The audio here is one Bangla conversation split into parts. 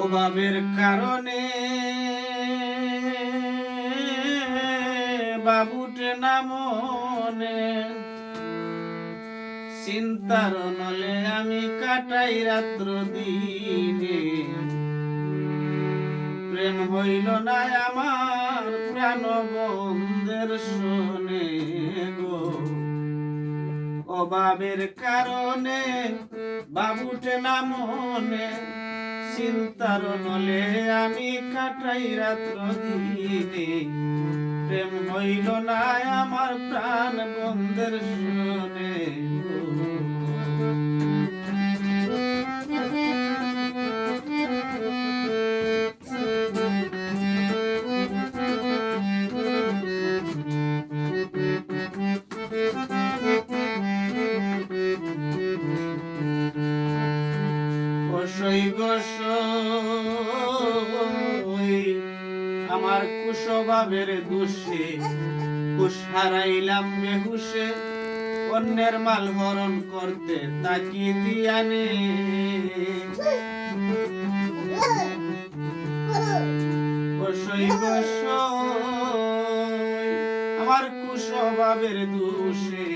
অভাবের কারণে বাবুটে নামনে চিন্তার নলে আমি কাটাই রাত্র দিনে। প্রেম হইল না আমার প্রাণ বন্ধের শোনে গো। অভাবের কারণে বাবুটে নামনে চিন্তার নলে আমি কাটাই রাত্র দিনে। প্রেম হইল না আমার প্রাণ বন্ধের শুনে অসই আমার কুশভাবের দোষে। কুশ হারাইলাম বেহুশে অন্যের মাল হরণ করতে তাকি দিয়ানে। আমার কুশভাবের দোষে।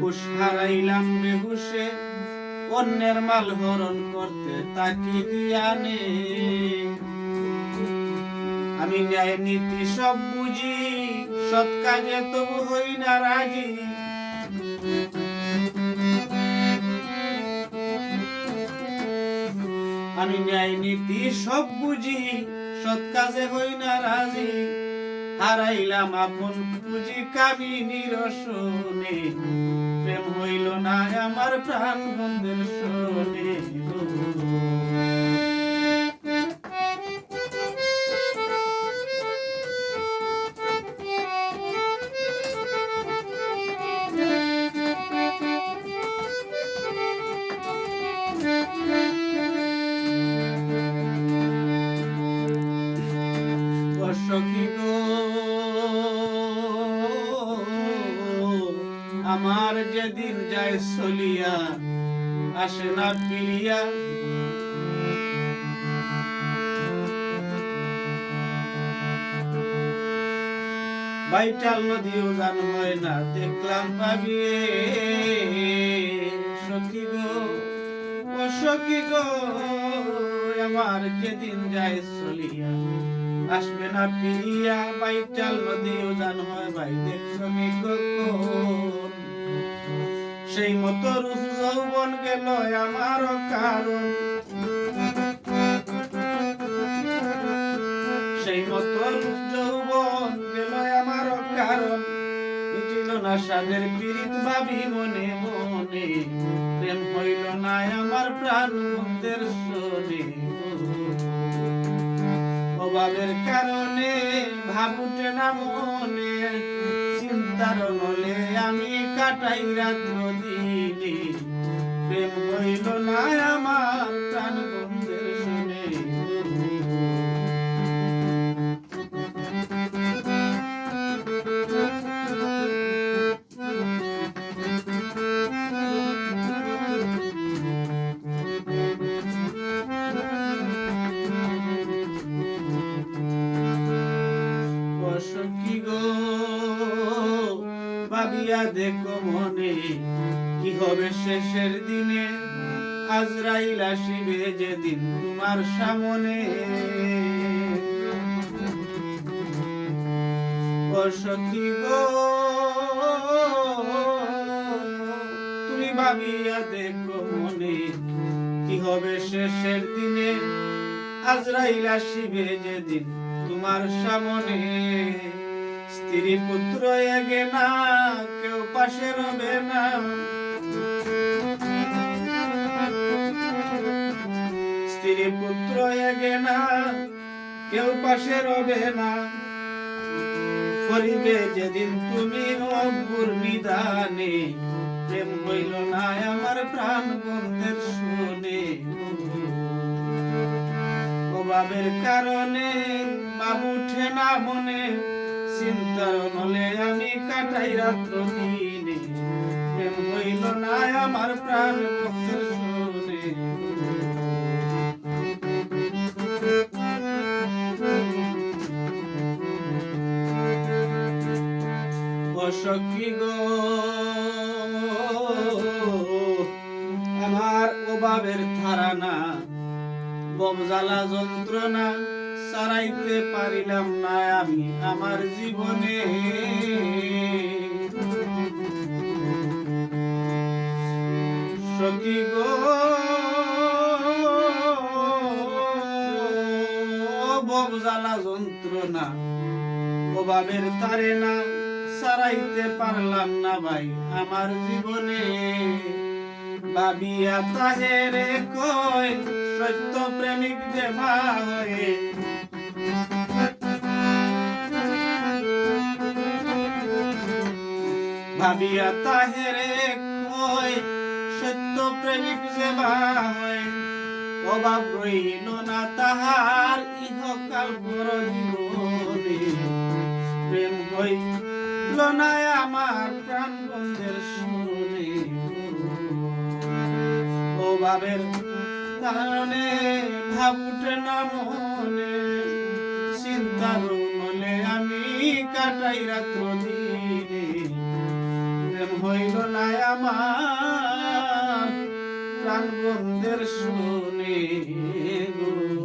কুশ হারাইলাম বেহুশে অন্যের মাল হরণ করতে তাকি দিয়ানে আমি ন্যায় নীতি সব বুঝি, সৎ কাজে তবু হই না রাজি। আমি ন্যায় নীতি সব বুঝি, সৎ কাজে হই না রাজি। হারাইলাম আপন পুঁজি কামি নিরসনে প্রেম হইল না আমার প্রাণ বন্ধের শোনে সখী আমার যেদিন যায় চলিয়া আসে না ফিরিয়া বাইটাল নদীও জান হয় না, দেখলাম পাবিয়ে সখী গো, ও সখী গো, আমার যেদিন যায় চলিয়া আসবে না ফিরিয়া বাইটাল নদীও জান হয় ভাই, দেখছ নি কখন সেই মতো যৌবন গেল আমার কারণ। সেই মতো যৌবন গেল আমার কারণ। না সাদের পীড়িত ভাবি মনে মনে। প্রেম হইল না আমার প্রাণ বন্ধের অভাবের কারণে ভাবুটে না মনে। চিন্তার নলে আমি কাটাই রাত্র দিনে প্রেম হইল না আমার। ভাবিয়া দেখো মনে, কি হবে শেষের দিনে? আজরাইল আসিবে যেদিন তোমার সামনে। অসখী গো? তুমি ভাবিয়া দেখো মনে, কি হবে শেষের দিনে? আজরাইল আসিবে যেদিন তোমার সামনে। স্ত্রী পুত্র এগে না কেউ পাশে রবে না। স্ত্রী পুত্র এগে না কেউ পাশে রবে না। করিবে যেদিন তুমি অঙ্গুর নিদানে, প্রেম হইল না আমার প্রাণ বন্ধের শুনে। অভাবের কারণে বাবু উঠে না মনে। চিন্তার নলে আমি কাটাই রাত্র দিনে। প্রেম হইল না আমার প্রাণ পক্ষের শোনে অসখী গো, আমার অভাবের ধারণা বমজালা যন্ত্রণা সারাইতে পারিলাম না আমি আমার জীবনে। সখী গো বমজালা যন্ত্রণা অভাবের তারে না সারাইতে পারলাম না ভাই আমার জীবনে। ভাবিয়া তাহেরে কই সত্য প্রেমিক যে মা ভাবিয়া তাহেরে কই সত্য প্রেমিক না তাহার, ইহকাল বড় জীবনে প্রেম না আমার প্রাণ বন্ধের শুনে অভাবের কারণে ভাব উঠে না মনে, চিন্তার মনে আমি কাটাই রাত্র হইল না আমার। প্রাণ বন্ধের শুনে গো।